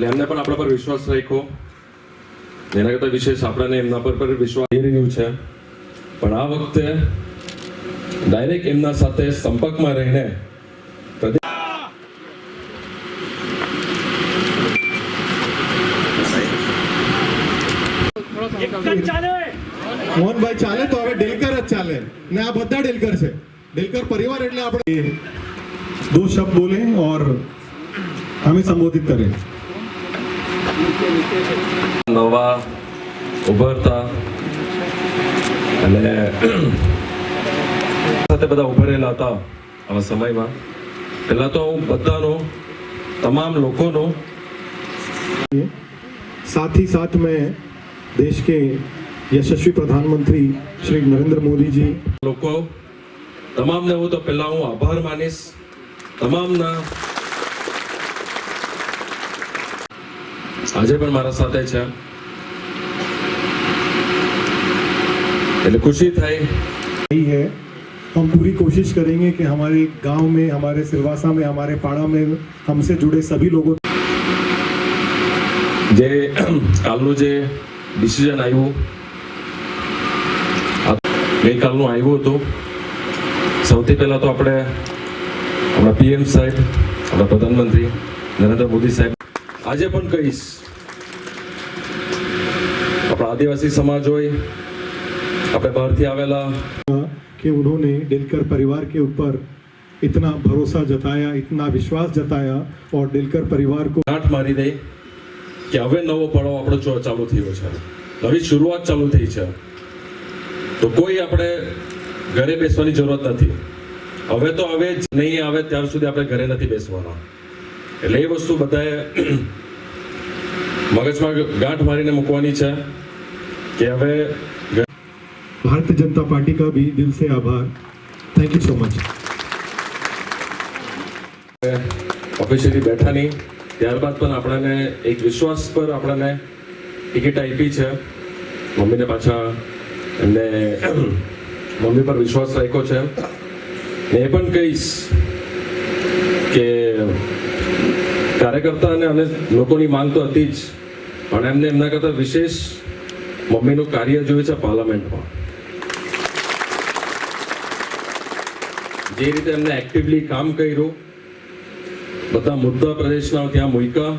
એટલે એમને પણ આપણા પર વિશ્વાસ રાખ્યો એના કરતાં વિશેષ આપણાને એમના પર પર વિશ્વાસ થઈ રહ્યું છે પણ આ વખતે ડાયરેક્ટ એમના સાથે સંપર્કમાં રહીને પ્રદેશ મોહનભાઈ ચાલે તો હવે ડેલકર જ ચાલે ને આ બધા ડેલકર છે ડેલકર પરિવાર એટલે આપણે દો શબ્દ બોલે और हमें संबोधित करें નવા ઉભરતા અને સાથે બધા ઉભરેલા હતા આવા સમયમાં પહેલા તો હું બધાનો તમામ લોકોનો साथ ही साथ में देश के यशस्वी प्रधानमंत्री श्री नरेंद्र मोदी जी લોકો તમામને હું તો પહેલા હું આભાર માનીશ તમામના આજે પણ મારા સાથે છે એટલે ખુશી થઈ यही है हम पूरी कोशिश करेंगे कि हमारे गांव में हमारे सिलवासा में हमारे पाड़ा में हमसे जुड़े सभी लोगों જે કાલનું જે ડિસિઝન આવ્યું આ ગઈકાલનું આવ્યું હતું સૌથી પહેલા તો આપણે આપણા પીએમ સાહેબ આપણા પ્રધાનમંત્રી નરેન્દ્ર મોદી સાહેબ આજે પણ કહીશ આપણા આદિવાસી સમાજ હોય આપણે બહારથી આવેલા कि उन्होंने दिलकर परिवार के ऊपर इतना भरोसा जताया इतना विश्वास जताया और दिलकर परिवार को ગાંઠ મારી દે કે હવે નવો પડાવ આપણો ચો- ચાલુ થયો છે નવી શરૂઆત ચાલુ થઈ છે તો કોઈ આપણે ઘરે બેસવાની જરૂરત નથી હવે તો હવે જ નહીં આવે ત્યાર સુધી આપણે ઘરે નથી બેસવાના એટલે એ વસ્તુ બધાએ મગજમાં ગાંઠ મારીને મૂકવાની છે કે હવે ભારતીય જનતા પાર્ટી કા ભી દિલ સે આભાર. Thank you so much officially બેઠા નહીં ત્યારબાદ પણ આપણને એક વિશ્વાસ પર આપણને ટિકિટ આપી છે. મમ્મીને પાછા એમને મમ્મી પર વિશ્વાસ રાખ્યો છે. એ પણ કહીશ કે કાર્યકર્તાને અને લોકોની માંગ તો હતી જ. પણ એમને એમના કરતાં વિશેષ મમ્મીનું કાર્ય જોયું છે પાર્લામેન્ટમાં. જે રીતે એમને એક્ટિવલી કામ કર્યું, બધા મુદ્દા પ્રદેશના ત્યાં મૂક્યા.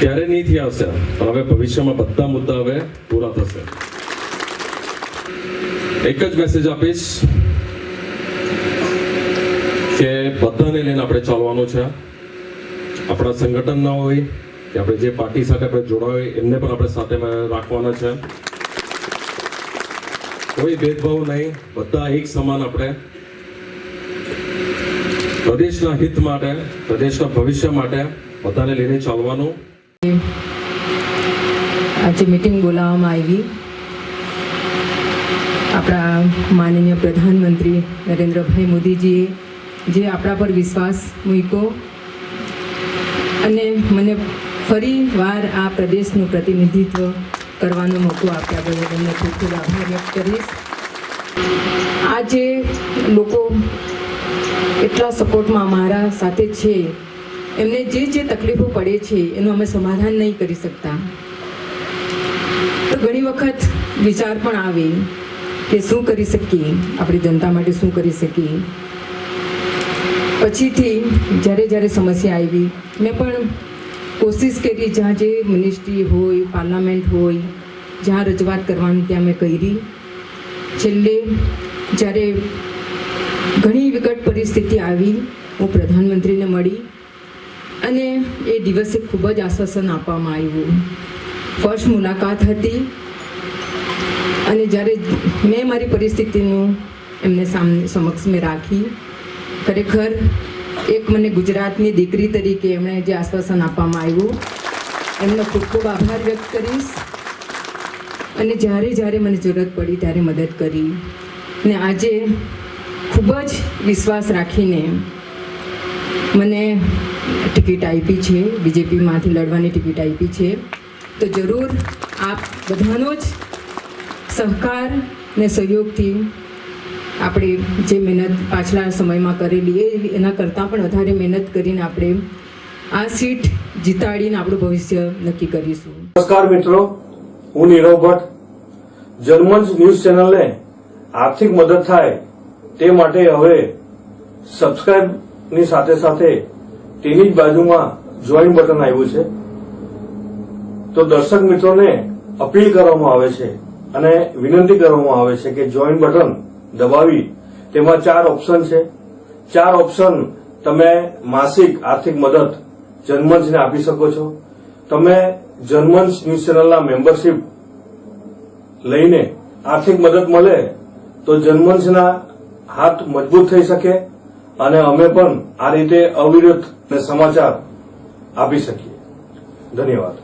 ત્યારે નહીં થયા હશે, પણ હવે ભવિષ્યમાં બધા મુદ્દા હવે પૂરા થશે. એક જ મેસેજ આપીશ. કે બધાને લઈને આપણે ચાલવાનું છે. આપણા સંગઠનના હોય કે આપણે જે પાર્ટી સાથે આપણે જોડાય હોય, એમને પણ આપણે સાથે રાખવાના છે. કોઈ ભેદભાવ નહીં, બધા એક સમાન આપણે. પ્રદેશના હિત માટે, પ્રદેશના ભવિષ્ય માટે બધાને લઈને ચાલવાનું. આજે મિટિંગ બોલાવવામાં આવી. આપણા માનનીય પ્રધાનમંત્રી નરેન્દ્રભાઈ મોદીજીએ જે આપણા પર વિશ્વાસ મૂક્યો અને મને ફરી વાર આ પ્રદેશનું પ્રતિનિધિત્વ કરવાનો મોકો આપ્યા બદલ એમને ખૂબ ખૂબ આભાર વ્યક્ત કરીશ. આજે લોકો એટલા સપોર્ટમાં અમારા સાથે છે. એમને જે જે તકલીફો પડે છે એનું અમે સમાધાન નહીં કરી શકતા. તો ઘણી વખત વિચાર પણ આવે કે શું કરી શકીએ? આપણી જનતા માટે શું કરી શકીએ? પછીથી જ્યારે જ્યારે સમસ્યા આવી, મેં પણ કોશિશ કરી જ્યાં જે મિનિસ્ટ્રી હોય પાર્લામેન્ટ હોય, જ્યાં રજૂઆત કરવાની ત્યાં મેં કરી. છેલ્લે જ્યારે ઘણી વિકટ પરિસ્થિતિ આવી, હું પ્રધાનમંત્રીને મળી અને એ દિવસે ખૂબ જ આશ્વાસન આપવામાં આવ્યું. ફર્સ્ટ મુલાકાત હતી અને જ્યારે મેં મારી પરિસ્થિતિનું એમને સામને સમક્ષ મેં રાખી ખરેખર એક મને ગુજરાતની દીકરી તરીકે એમણે જે આશ્વાસન આપવામાં આવ્યું, એમનો ખૂબ ખૂબ આભાર વ્યક્ત કરીશ. અને જ્યારે જ્યારે મને જરૂરત પડી ત્યારે મદદ કરી. ને આજે ખૂબ જ વિશ્વાસ રાખીને મને ટિકિટ આપી છે, બીજેપીમાંથી લડવાની ટિકિટ આપી છે. તો જરૂર આપ બધાનો જ સહકાર ને સહયોગથી આપણે જે મહેનત પાછલા સમયમાં કરેલી એના કરતાં પણ વધારે મહેનત કરીને આપણે આ સીટ જીતાડીને આપણું ભવિષ્ય નક્કી કરીશું. નમસ્કાર મિત્રો, હું નીરવ ભટ્ટ. જર્મન્સ ન્યૂઝ ચેનલને આર્થિક મદદ થાય તે માટે હવે સબસ્ક્રાઇબની સાથે સાથે તેની જ બાજુમાં જોઈન બટન આવ્યું છે. તો દર્શક મિત્રોને અપીલ કરવામાં આવે છે અને વિનંતી કરવામાં આવે છે કે જોઈન બટન દબાવી, તેમાં ચાર ઓપ્શન છે. ચાર ઓપ્શન તમે માસિક આર્થિક મદદ જન્મંચને આપી શકો છો. તમે જર્મન્સ ન્યૂઝ ચેનલના મેમ્બરશીપ લઈને આર્થિક મદદ મળે, તો જર્મન્સના હાથ મજબૂત થઈ શકે અને અમે પણ આ રીતે અવિરત સમાચાર આપી શકીએ. ધન્યવાદ.